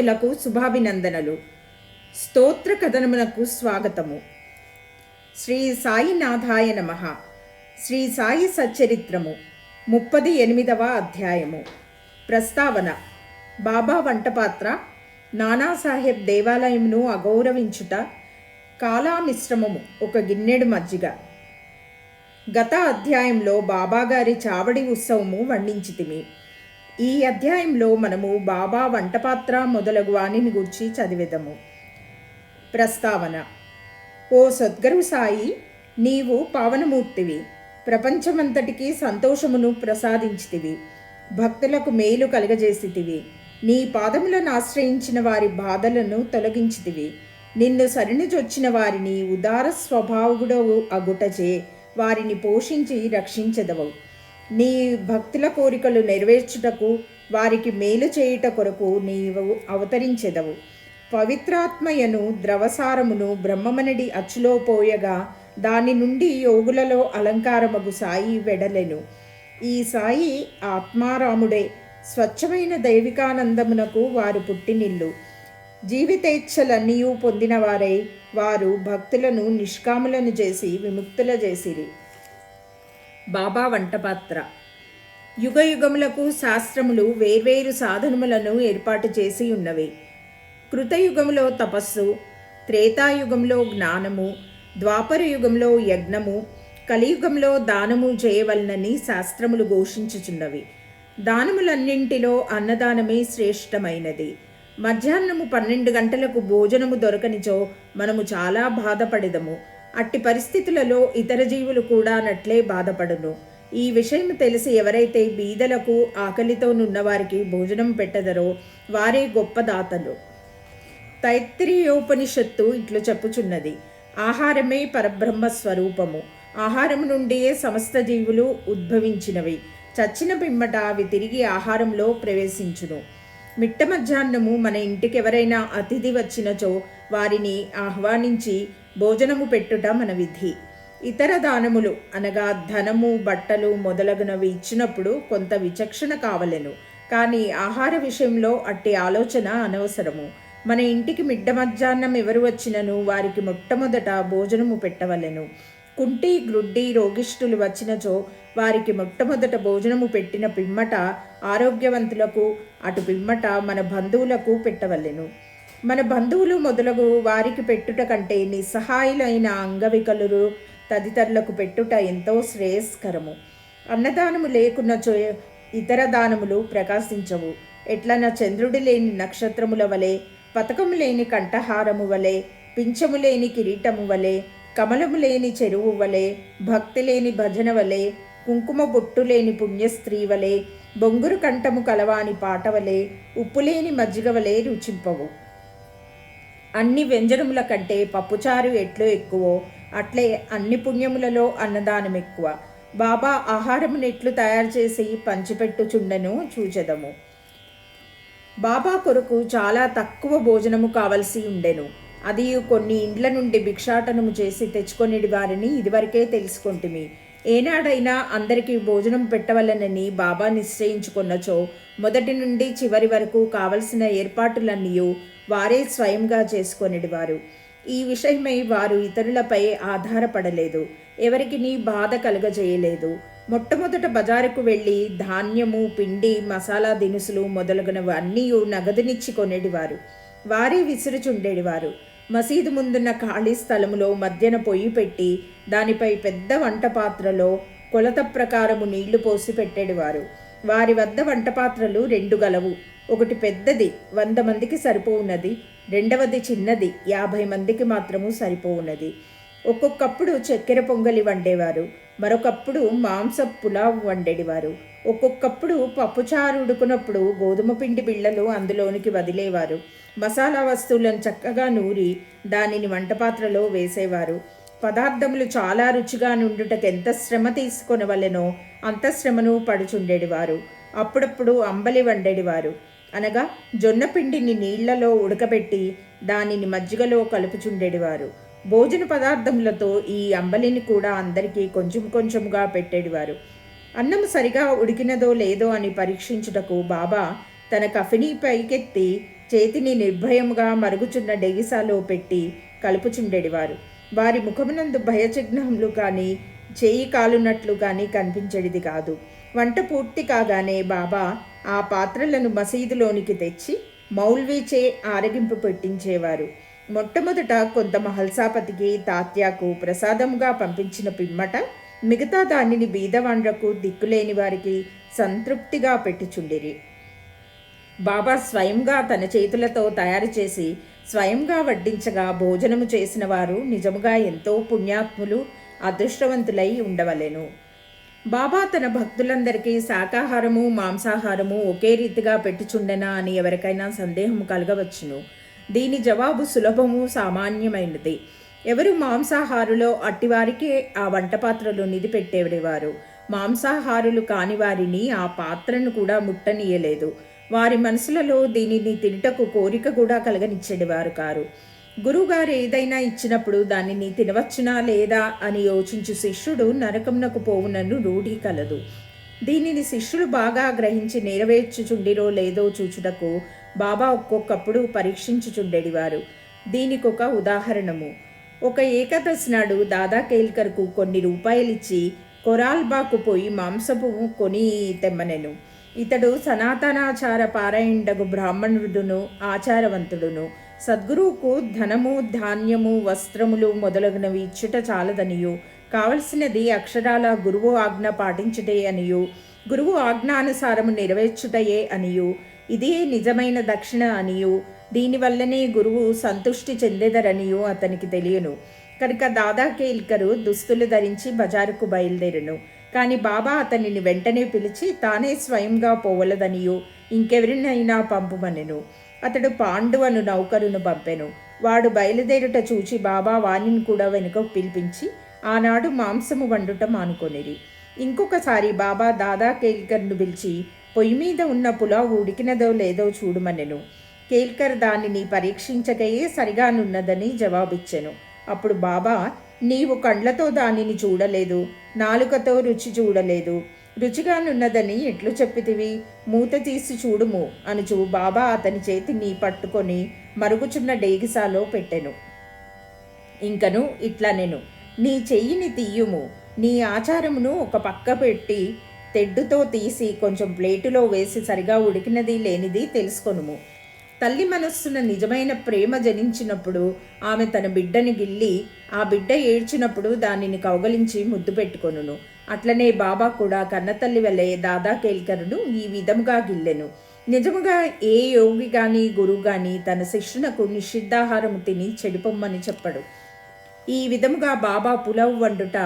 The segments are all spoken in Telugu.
భక్తులకు శుభాభినందనలు. స్తోత్ర కథనమునకు స్వాగతము. శ్రీ సాయినాథాయ నమ. శ్రీ సాయి సచ్చరిత్రము ముప్పది ఎనిమిదవ అధ్యాయము. ప్రస్తావన. బాబా వంటపాత్ర నానాసాహెబ్ దేవాలయమును అగౌరవించుట కాలామిశ్రమము ఒక గిన్నెడు మజ్జిగ. గత అధ్యాయంలో బాబాగారి చావడి ఉత్సవము వర్ణించితిమి ఈ అధ్యాయంలో మనము బాబా వంటపాత్ర మొదలగు వాణిని గూర్చి చదివేదము. ప్రస్తావన ఓ సద్గురు సాయి నీవు పావనమూర్తివి ప్రపంచమంతటికి సంతోషమును ప్రసాదించితివి భక్తులకు మేలు కలగజేసితివి నీ పాదములను ఆశ్రయించిన వారి బాధలను తొలగించితివి నిన్ను సరినిచొచ్చిన వారిని ఉదార స్వభావుడవు అగుటచే వారిని పోషించి రక్షించదవు. నీ భక్తుల కోరికలు నెరవేర్చుటకు వారికి మేలు చేయుట కొరకు నీవు అవతరించెదవు. పవిత్రాత్మయను ద్రవసారమును బ్రహ్మమనడి అచ్చులో పోయగా దాని నుండి యోగులలో అలంకారమగు సాయి వెడలెను. ఈ సాయి ఆత్మారాముడే స్వచ్ఛమైన దైవికానందమునకు వారు పుట్టినిల్లు. జీవితేచ్ఛలన్నీయూ పొందినవారై వారు భక్తులను నిష్కాములను చేసి విముక్తుల చేసిరి. బాబా వంటపాత్ర. యుగయుగములకు శాస్త్రములు వేర్వేరు సాధనములను ఏర్పాటు చేసి ఉన్నవి. కృతయుగములో తపస్సు త్రేతాయుగంలో జ్ఞానము ద్వాపర యుగంలో యజ్ఞము కలియుగంలో దానము చేయవలనని శాస్త్రములు ఘోషించుచున్నవి. దానములన్నింటిలో అన్నదానమే శ్రేష్టమైనది. మధ్యాహ్నము పన్నెండు గంటలకు భోజనము దొరకనిచో మనము చాలా బాధపడదము. అట్టి పరిస్థితులలో ఇతర జీవులు కూడా నట్లే బాధపడును. ఈ విషయం తెలిసి ఎవరైతే బీదలకు ఆకలితో నున్నవారికి భోజనం పెట్టదరో వారే గొప్ప దాతలు. తైత్రీయోపనిషత్తు ఇట్లు చెప్పుచున్నది. ఆహారమే పరబ్రహ్మ స్వరూపము. ఆహారం నుండియే సమస్త జీవులు ఉద్భవించినవి. చచ్చిన పిమ్మట అవి తిరిగి ఆహారంలో ప్రవేశించును. మిట్ట మధ్యాహ్నము మన ఇంటికి ఎవరైనా అతిథి వచ్చినచో వారిని ఆహ్వానించి భోజనము పెట్టుట మన విధి. ఇతర దానములు అనగా ధనము బట్టలు మొదలగునవి ఇచ్చినప్పుడు కొంత విచక్షణ కావలెను. కానీ ఆహార విషయంలో అట్టి ఆలోచన అనవసరము. మన ఇంటికి మిడ్డ మధ్యాహ్నం ఎవరు వచ్చినను వారికి మొట్టమొదట భోజనము పెట్టవలెను. కుంటి గ్రుడ్డి రోగిష్ఠులు వచ్చినచో వారికి మొట్టమొదట భోజనము పెట్టిన పిమ్మట ఆరోగ్యవంతులకు అటు పిమ్మట మన బంధువులకు పెట్టవలెను. మన బంధువులు మొదలగు వారికి పెట్టుట కంటే నిస్సహాయులైన అంగవికలురు తదితరులకు పెట్టుట ఎంతో శ్రేయస్కరము. అన్నదానము లేకున్నచో ఇతర దానములు ప్రకాశించవు. ఎట్లన చంద్రుడి లేని నక్షత్రముల వలె పతకము లేని కంఠహారము వలె పింఛము లేని కిరీటము వలె కమలము లేని చెరువు వలె భక్తి లేని భజన వలె కుంకుమ బొట్టు లేని పుణ్యస్త్రీ వలె బొంగురు కంఠము కలవాని పాట వలె ఉప్పు లేని మజ్జిగ వలె రుచింపవు. అన్ని వ్యంజనముల కంటే పప్పుచారు ఎట్లు ఎక్కువో అట్లే అన్ని పుణ్యములలో అన్నదానం ఎక్కువ బాబా ఆహారమును ఎట్లు తయారు చేసి పంచిపెట్టుచుండను చూచెదము. బాబా కొరకు చాలా తక్కువ భోజనము కావలసి ఉండెను. అది కొన్ని ఇండ్ల నుండి భిక్షాటనము చేసి తెచ్చుకొనిడి వారిని ఇదివరకే తెలుసుకొంటిమి. ఏనాడైనా అందరికీ భోజనం పెట్టవలనని బాబా నిశ్చయించుకున్నచో మొదటి నుండి చివరి వరకు కావలసిన ఏర్పాటులన్నీ వారే స్వయంగా చేసుకొనిడివారు. ఈ విషయమై వారు ఇతరులపై ఆధారపడలేదు. ఎవరికి నీ బాధ కలుగజేయలేదు. మొట్టమొదట బజారుకు వెళ్ళి ధాన్యము పిండి మసాలా దినుసులు మొదలగునవి అన్నీ నగదునిచ్చి కొనేటివారు వారే విసురుచుండేటివారు మసీదు ముందున్న ఖాళీ స్థలములో మధ్యన పొయ్యి పెట్టి దానిపై పెద్ద వంట పాత్రలో కొలత ప్రకారము నీళ్ళు పోసి పెట్టేటివారు వారి వద్ద వంట పాత్రలు రెండు గలవు. ఒకటి పెద్దది వంద మందికి సరిపోవున్నది. రెండవది చిన్నది యాభై మందికి మాత్రము సరిపోవున్నది. ఒక్కొక్కప్పుడు చక్కెర పొంగలి వండేవారు. మరొకప్పుడు మాంస పులావ్ వండేవారు ఒక్కొక్కప్పుడు పప్పుచారు ఉడుకున్నప్పుడు గోధుమ పిండి బిళ్ళలు అందులోనికి వదిలేవారు. మసాలా వస్తువులను చక్కగా నూరి దానిని వంటపాత్రలో వేసేవారు. పదార్థములు చాలా రుచిగా నుండుటకు ఎంత శ్రమ తీసుకొనవలెనో అంత శ్రమను పడుచుండేటివారు అప్పుడప్పుడు అంబలి వండేటివారు అనగా జొన్న పిండిని నీళ్ళలో ఉడకబెట్టి దానిని మజ్జిగలో కలుపుచుండేటివారు భోజన పదార్థములతో ఈ అంబలిని కూడా అందరికీ కొంచెం కొంచెంగా పెట్టేటివారు అన్నం సరిగా ఉడికినదో లేదో అని పరీక్షించుటకు బాబా తన కఫిని పైకెత్తి చేతిని నిర్భయముగా మరుగుచున్న డెగిసాలో పెట్టి కలుపుచుండెడివారు. వారి ముఖమునందు భయచిహ్నములు కానీ చేయి కాలునట్లు కానీ కనిపించేది కాదు. వంట పూర్తి కాగానే బాబా ఆ పాత్రలను మసీదులోనికి తెచ్చి మౌల్వీచే ఆరగింపు పెట్టించేవారు. మొట్టమొదట కొంత మహల్సాపతికి తాత్యాకు ప్రసాదముగా పంపించిన పిమ్మట మిగతా దానిని బీదవాండ్రకు దిక్కులేని వారికి సంతృప్తిగా పెట్టుచుండిరి. బాబా స్వయంగా తన చేతులతో తయారు చేసి స్వయంగా వడ్డించగా భోజనము చేసిన వారు నిజముగా ఎంతో పుణ్యాత్ములు అదృష్టవంతులై ఉండవలెను. బాబా తన భక్తులందరికీ శాకాహారము మాంసాహారము ఒకే రీతిగా పెట్టుచుండెనా అని ఎవరికైనా సందేహం కలగవచ్చును. దీని జవాబు సులభము సామాన్యమైనది. ఎవరు మాంసాహారులో అట్టివారికే ఆ వంట పాత్రలో నిధి పెట్టేవారు? మాంసాహారులు కాని వారిని ఆ పాత్రను కూడా ముట్టనీయలేదు. వారి మనసులలో దీనిని తినుటకు కోరిక కూడా కలగనిచ్చేవారు కారు. గురువుగారు ఏదైనా ఇచ్చినప్పుడు దానిని తినవచ్చునా లేదా అని యోచించు శిష్యుడు నరకంనకు పోవునను రూఢి కలదు. దీనిని శిష్యులు బాగా గ్రహించి నెరవేర్చుచుండిరో లేదో చూచుటకు బాబా ఒక్కొక్కప్పుడు పరీక్షించుచుండెడివారు. దీనికొక ఉదాహరణము. ఒక ఏకాదశి నాడు దాదా కేల్కర్కు కొన్ని రూపాయలిచ్చి కొరాల్బాకు పోయి మాంసపు కొని తెమ్మనెను. ఇతడు సనాతనాచార పారాయణకు బ్రాహ్మణుడును ఆచారవంతుడును సద్గురువుకు ధనము ధాన్యము వస్త్రములు మొదలగునవి ఇచ్చుట చాలదనియు. కావలసినది అక్షరాల గురువు ఆజ్ఞ పాటించుటే అనియు. గురువు ఆజ్ఞానుసారము నెరవేర్చుటయే అనియు. ఇదే నిజమైన దక్షిణ అనియు. దీనివల్లనే గురువు సంతుష్టి చెందేదరనియు అతనికి తెలియను. కనుక దాదా కేల్కరు దుస్తులు ధరించి బజారుకు బయలుదేరును. కానీ బాబా అతనిని వెంటనే పిలిచి తానే స్వయంగా పోవలదనియు. ఇంకెవరినైనా పంపుమనెను. అతడు పాండువను నౌకరును పంపెను. వాడు బయలుదేరుట చూచి బాబా వాణిని కూడా వెనుక పిలిపించి ఆనాడు మాంసము వండుట మానుకొనిది ఇంకొకసారి బాబా దాదా కేల్కర్ను పిలిచి పొయ్యి మీద ఉన్న పులావ్ ఉడికినదో లేదో చూడమనెను కేల్కర్ దానిని పరీక్షించకయే సరిగానున్నదని జవాబిచ్చెను. అప్పుడు బాబా నీవు కండ్లతో దానిని చూడలేదు. నాలుకతో రుచి చూడలేదు. రుచిగానున్నదని ఎట్లు చెప్పితివి? మూత తీసి చూడుము అనుచు బాబా అతని చేతిని పట్టుకొని మరుగుచున్న డేగిసాలో పెట్టెను. ఇంకను ఇట్లా నేను నీ చెయ్యిని తీయుము నీ ఆచారమును ఒక పక్క పెట్టి తెడ్డుతో తీసి కొంచెం ప్లేటులో వేసి సరిగా ఉడికినది లేనిది తెలుసుకొనుము. తల్లి మనస్సున నిజమైన ప్రేమ జనించినప్పుడు ఆమె తన బిడ్డని గిల్లి ఆ బిడ్డ ఏడ్చినప్పుడు దానిని కౌగలించి ముద్దు పెట్టుకొనును. అట్లనే బాబా కూడా కన్నతల్లి వలె దాదా కేల్కరుడు ఈ విధముగా గిల్లెను. నిజముగా ఏ యోగి కానీ గురువు కానీ తన శిష్యునకు నిషిద్ధాహారము తిని చెడిపొమ్మని చెప్పడు. ఈ విధముగా బాబా పులవ్ వండుట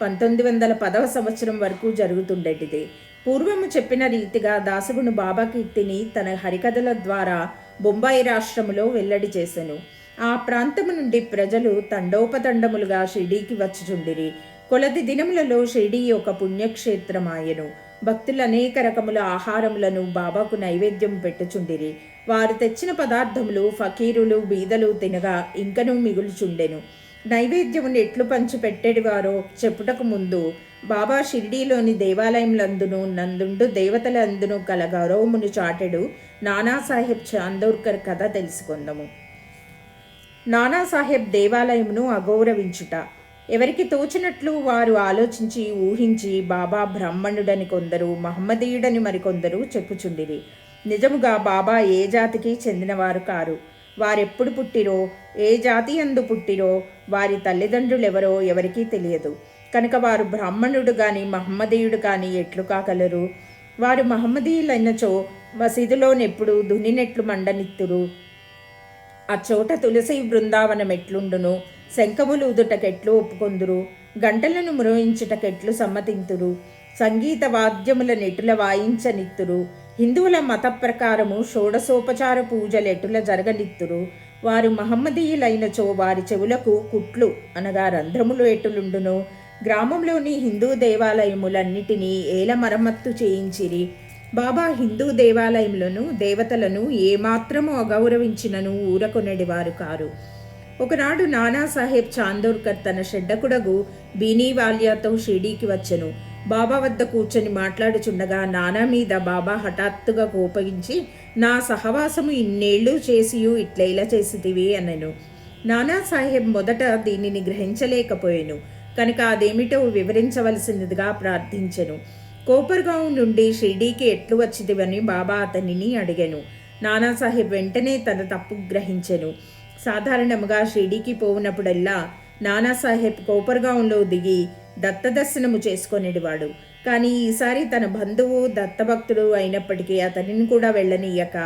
పంతొమ్మిది వందల పదవ సంవత్సరం వరకు జరుగుతుండేటిది. పూర్వము చెప్పిన రీతిగా దాసగును బాబా కీర్తిని తన హరికథల ద్వారా బొంబాయి రాష్ట్రములో వెల్లడి చేశాను ఆ ప్రాంతము నుండి ప్రజలు తండోపతండములుగా షిడీకి వచ్చుచుండిరి. కొలది దినములలో షిరిడీ ఒక పుణ్యక్షేత్రమాయను. భక్తులు అనేక రకముల ఆహారములను బాబాకు నైవేద్యం పెట్టుచుండిరి. వారు తెచ్చిన పదార్థములు ఫకీరులు బీదలు తినగా ఇంకనూ మిగులుచుండెను. నైవేద్యమును ఎట్లు పంచి పెట్టేవారో చెప్పుటకు ముందు బాబా షిరిడీలోని దేవాలయములందును నందుండు దేవతలందును కల గౌరవమును చాటెడు నానాసాహెబ్ చాందోర్కర్ కథ తెలుసుకుందాము. నానాసాహెబ్ దేవాలయమును అగౌరవించుట. ఎవరికి తోచినట్లు వారు ఆలోచించి ఊహించి బాబా బ్రాహ్మణుడని కొందరు మహమ్మదీయుడని మరికొందరు చెప్పుచుండిరి. నిజముగా బాబా ఏ జాతికి చెందినవారు కారు? వారెప్పుడు పుట్టిరో ఏ జాతి అందు పుట్టిరో వారి తల్లిదండ్రులెవరో ఎవరికీ తెలియదు. కనుక వారు బ్రాహ్మణుడు కానీ మహమ్మదీయుడు కానీ ఎట్లు కాగలరు? వారు మహమ్మదీయులైనచో మసీదులోనెప్పుడు దునినెట్లు మండనిత్తురు? ఆ చోట తులసి బృందావనం ఎట్లుండును శంఖములు ఊదుటకెట్లు ఒప్పుకొందురు. గంటలను మ్రోయించుటకెట్లు సమ్మతింతురు. సంగీత వాద్యముల నెటుల వాయించనిత్తురు. హిందువుల మత ప్రకారము షోడసోపచార పూజలెటుల ఎటుల జరగనిత్తురు. వారు మహమ్మదీయులైనచో వారి చెవులకు కుట్లు అనగా రంధ్రములు ఎటులుండును గ్రామంలోని హిందూ దేవాలయములన్నిటినీ ఏల మరమ్మత్తు చేయించిరి. బాబా హిందూ దేవాలయములను దేవతలను ఏమాత్రము అగౌరవించినను ఊరకొనడివారు కారు. ఒకనాడు నానాసాహెబ్ చాందోర్కర్ తన షెడ్డకుడగు బీనీవాల్యాతో షిడీకి వచ్చెను. బాబా వద్ద కూర్చొని మాట్లాడుచుండగా నానా మీద బాబా హఠాత్తుగా కోపగించి నా సహవాసము ఇన్నేళ్ళు చేసియు ఇట్లైలా చేసితివి అనెను. నానాసాహెబ్ మొదట దీనిని గ్రహించలేకపోయాను. కనుక అదేమిటో వివరించవలసినదిగా ప్రార్థించెను. కోపర్గావ్ నుండి షిర్డీకి ఎట్లు వచ్చిదివని బాబా అతనిని అడిగాను. నానాసాహెబ్ వెంటనే తన తప్పు గ్రహించెను. సాధారణముగా షిర్డీకి పోవునప్పుడల్లా నానాసాహెబ్ కోపర్గాంలో దిగి దత్తదర్శనము చేసుకొనేటివాడు కానీ ఈసారి తన బంధువు దత్తభక్తుడు అయినప్పటికీ అతనిని కూడా వెళ్ళనీయక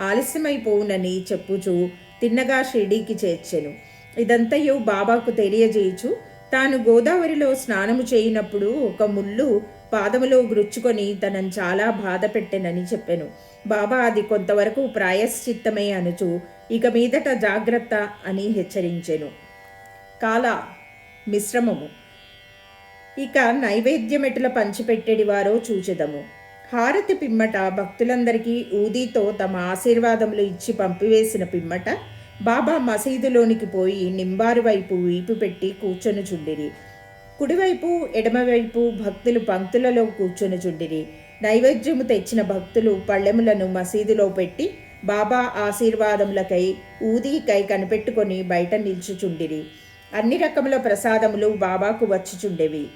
ఆలస్యమైపోవునని చెప్పుచూ తిన్నగా షిర్డీకి చేర్చెను. ఇదంతయు బాబాకు తెలియజేయచు తాను గోదావరిలో స్నానము చేయనప్పుడు ఒక ముళ్ళు పాదములో గుచ్చుకొని తనను చాలా బాధ పెట్టెనని చెప్పాను. బాబా అది కొంతవరకు ప్రాయశ్చిత్తమే అనుచు ఇక మీదట జాగ్రత్త అని హెచ్చరించెను. కాల మిశ్రమము. ఇక నైవేద్యమెటుల పంచిపెట్టేడి వారో చూచెదము. హారతి పిమ్మట భక్తులందరికీ ఊదీతో తమ ఆశీర్వాదములు ఇచ్చి పంపివేసిన పిమ్మట బాబా మసీదులోనికి పోయి నింబారు వైపు వీపు పెట్టి కూర్చొని చుండిరి కుడివైపు ఎడమవైపు భక్తులు పంక్తులలో కూర్చొని చుండిరి. నైవేద్యము తెచ్చిన భక్తులు పళ్ళెములను మసీదులో పెట్టి బాబా ఆశీర్వాదములకై ఊదీకై కనిపెట్టుకొని బయట నిల్చుచుండిరి. అన్ని రకముల ప్రసాదములు బాబాకు వచ్చుచుండేవి.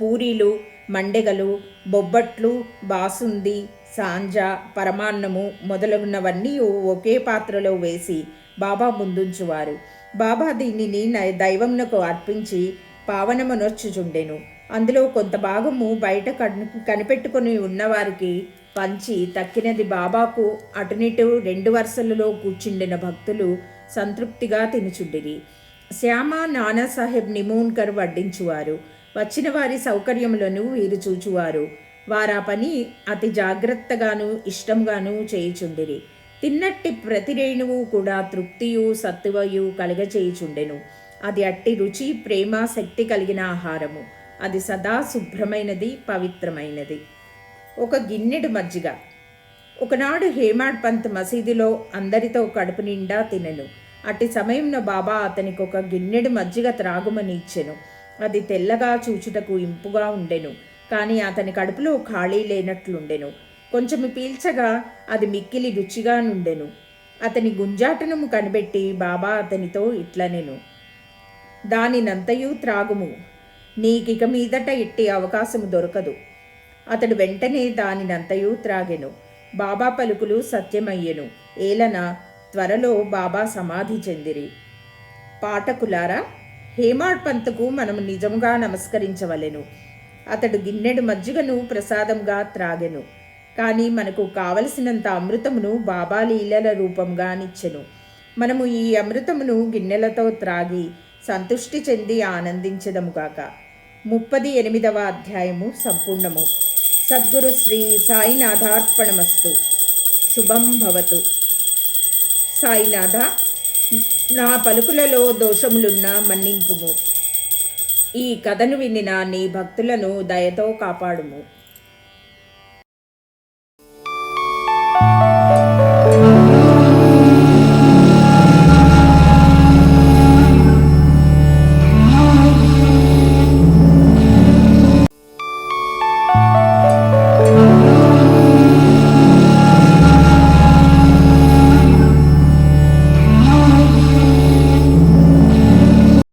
పూరీలు మండెగలు బొబ్బట్లు బాసుంది సాంజ పరమాన్నము మొదలగున్నవన్నీ ఒకే పాత్రలో వేసి బాబా ముందుంచువారు. బాబా దీనిని నై- దైవమునకు అర్పించి పావనమునొచ్చుచుండెను అందులో కొంత భాగము బయట కన్ కనిపెట్టుకొని ఉన్నవారికి పంచి తక్కినది బాబాకు అటునిటు రెండు వరుసలలో కూర్చుండిన భక్తులు సంతృప్తిగా తినుచుండిరి. శ్యామ నానాసాహెబ్ నిమోన్కర్ వడ్డించువారు. వచ్చిన వారి సౌకర్యములను వీరు చూచువారు. వారా పని అతి జాగ్రత్తగాను ఇష్టంగాను చేయుచుండిరి. తిన్నట్టి ప్రతి రేణువు కూడా తృప్తియు సత్తువయు కలగచేయుచుండెను. అది అట్టి రుచి ప్రేమ శక్తి కలిగిన ఆహారము. అది సదా శుభ్రమైనది పవిత్రమైనది. ఒక గిన్నెడు మజ్జిగ. ఒకనాడు హేమాడ్ పంత్ మసీదులో అందరితో కడుపు నిండా తినెను. అట్టి సమయంలో బాబా అతనికి ఒక గిన్నెడు మజ్జిగ త్రాగుమని ఇచ్చెను. అది తెల్లగా చూచుటకు ఇంపుగా ఉండెను. కానీ అతని కడుపులో ఖాళీ లేనట్లుండెను. కొంచెం పీల్చగా అది మిక్కిలి రుచిగా నుండెను. అతని గుంజాటనము కనిపెట్టి బాబా అతనితో ఇట్లనెను. దానినంతయు త్రాగుము. నీకిక మీదట ఇట్టి అవకాశము దొరకదు. అతడు వెంటనే దానినంతయు త్రాగెను. బాబా పలుకులు సత్యమయ్యెను. ఏలన త్వరలో బాబా సమాధి చెందిరి. పాఠకులారా హేమాడ్ పంత్కు మనము నిజముగా నమస్కరించవలెను. అతడు గిన్నెడు మజ్జిగను ప్రసాదంగా త్రాగెను. కానీ మనకు కావలసినంత అమృతమును బాబా లీలల రూపంగా నిచ్చెను. మనము ఈ అమృతమును గిన్నెలతో త్రాగి సంతుష్టి చెంది ఆనందించదముగాక ముప్పది ఎనిమిదవ అధ్యాయము సంపూర్ణము. సద్గురు శ్రీ సాయినాథార్పణమస్తు. శుభం భవతు. సాయినాథ నా పలుకులలో దోషములున్న మన్నింపుము. ఈ కథను వినిన నీ భక్తులను దయతో కాపాడుము.